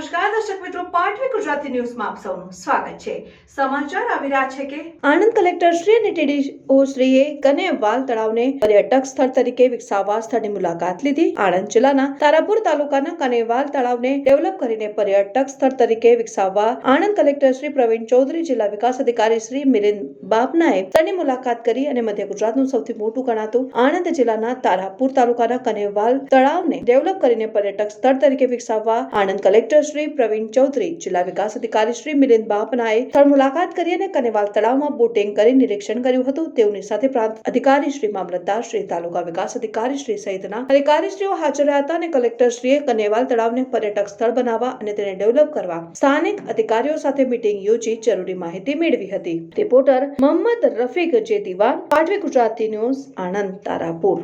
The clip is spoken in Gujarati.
નમસ્કાર આણંદ કલેક્ટર શ્રી પર્યટક સ્થળ તરીકે વિકસાવવા આણંદ કલેક્ટર શ્રી પ્રવીણ ચૌધરી, જિલ્લા વિકાસ અધિકારી શ્રી મિલિંદ બાપનાએ સ્થળની મુલાકાત કરી અને મધ્ય ગુજરાતનું સૌથી મોટું ગણાતું આણંદ જિલ્લાના તારાપુર તાલુકાના કનેવાલ તળાવને ડેવલપ કરીને પર્યટક સ્થળ તરીકે વિકસાવવા આણંદ કલેક્ટર શ્રી પ્રવીણ ચૌધરી, જિલ્લા વિકાસ અધિકારી શ્રી મિલિંદ બાપનાએ સ્થળ મુલાકાત કરી અને કનેવાલ તળાવમાં બોટિંગ કરી નિરીક્ષણ કર્યું હતું. તેઓની સાથે પ્રાંત અધિકારી શ્રી મામલતદાર, શ્રી તાલુકા વિકાસ અધિકારી શ્રી સહિતના અધિકારીશ્રીઓ હાજર રહ્યા હતા અને કલેક્ટર શ્રીએ કનેવાલ તળાવને પર્યટક સ્થળ બનાવવા અને તેને ડેવલપ કરવા સ્થાનિક અધિકારીઓ સાથે મિટિંગ યોજી જરૂરી માહિતી મેળવી હતી. રિપોર્ટર મોહમ્મદ રફીક જે દિવાન પાટવી ગુજરાતી ન્યૂઝ, આણંદ, તારાપુર.